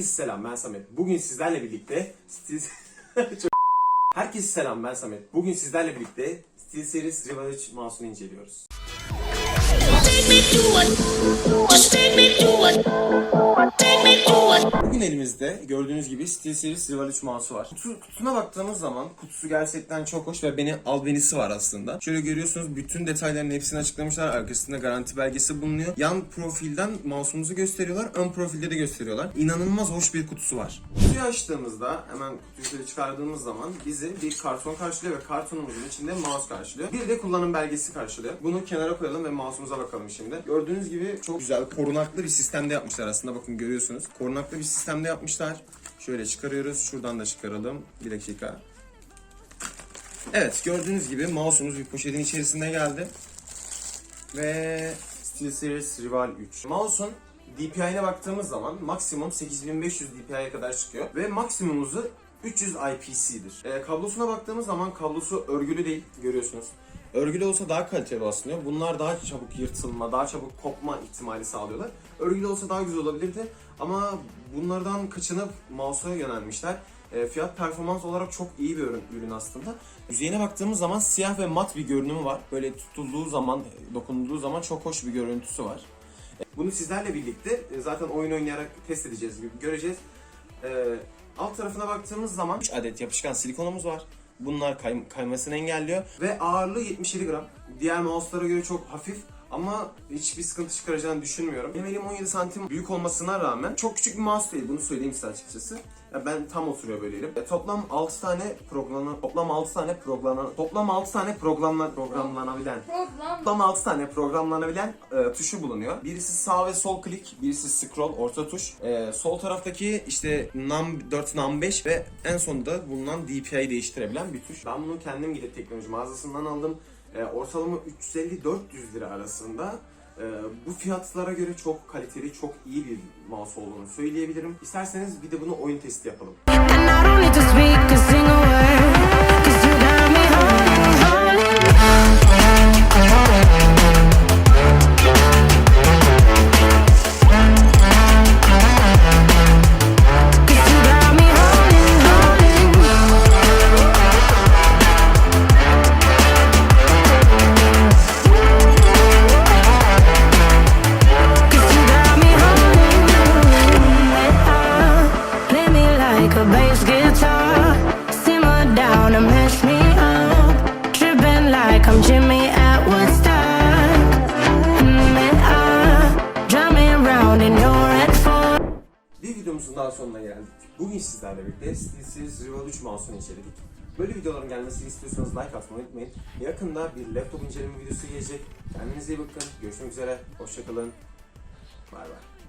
Herkese selam ben Samet. Bugün sizlerle birlikte. Çok- Herkese selam ben Samet. Bugün sizlerle birlikte SteelSeries Rival 3 mouse'unu inceliyoruz. Elimizde gördüğünüz gibi SteelSeries Rival 3 mouse'u var. Kutu, kutuna baktığımız zaman kutusu gerçekten çok hoş ve beni albenisi var aslında. Şöyle görüyorsunuz bütün detayların hepsini açıklamışlar. Arkasında garanti belgesi bulunuyor. Yan profilden mouse'umuzu gösteriyorlar. Ön profilde de gösteriyorlar. İnanılmaz hoş bir kutusu var. Kutuyu açtığımızda hemen kutuyu çıkardığımız zaman bizi bir karton karşılıyor ve kartonumuzun içinde mouse karşılıyor. Bir de kullanım belgesi karşılıyor. Bunu kenara koyalım ve mouse'umuza bakalım şimdi. Gördüğünüz gibi çok güzel korunaklı bir sistemde yapmışlar aslında. Bakın görüyorsunuz. Korunaklı bir sistemde yapmışlar. Şöyle çıkarıyoruz. Şuradan da çıkaralım. Bir dakika. Evet gördüğünüz gibi mouse'umuz bir poşetin içerisinde geldi. Ve SteelSeries Rival 3. Mouse'un DPI'ne baktığımız zaman maksimum 8500 DPI'ye kadar çıkıyor. Ve maksimum hızı 300 IPC'dir. Ee, kablosuna baktığımız zaman kablosu örgülü değil görüyorsunuz. Örgülü olsa daha kaliteli aslında. Bunlar daha çabuk yırtılma, daha çabuk kopma ihtimali sağlıyorlar. Örgülü olsa daha güzel olabilirdi. Ama bunlardan kaçınıp mouse'a yönelmişler. E, fiyat performans olarak çok iyi bir ürün, ürün aslında. Yüzeyine baktığımız zaman siyah ve mat bir görünümü var. Böyle tutulduğu zaman, dokunulduğu zaman çok hoş bir görüntüsü var. Bunu sizlerle birlikte e, zaten oyun oynayarak test edeceğiz, göreceğiz. E, alt tarafına baktığımız zaman 3 adet yapışkan silikonumuz var. Bunlar kay- kaymasını engelliyor. Ve ağırlığı 77 gram. Diğer mouse'lara göre çok hafif ama hiçbir sıkıntı çıkaracağını düşünmüyorum. Benim elim 17 santim büyük olmasına rağmen çok küçük bir mouse değil. Bunu söyleyeyim size açıkçası. Ya ben tam oturuyor böyle elim. E, toplam 6 tane programlan toplam 6 tane programlan toplam 6 tane programlan programlanabilen Program Toplam 6 tane programlanabilen e, tuşu bulunuyor. Birisi sağ ve sol klik, birisi scroll, orta tuş. E, sol taraftaki işte num 4, num 5 ve en sonunda bulunan DPI'yi değiştirebilen bir tuş. Ben bunu kendim gidip teknoloji mağazasından aldım. E, ortalama 350-400 lira arasında. E, bu fiyatlara göre çok kaliteli, çok iyi bir mouse olduğunu söyleyebilirim. İsterseniz bir de bunu oyun testi yapalım. Mm. Bir videomuzun daha geldik. Bugün sizlerle birlikte Rival 3 mouse'unu inceledik. Böyle videoların gelmesini istiyorsanız like atmayı unutmayın. Yakında bir laptop inceleme videosu gelecek. Kendinize iyi bakın. Görüşmek üzere. Hoşçakalın. Bay bay.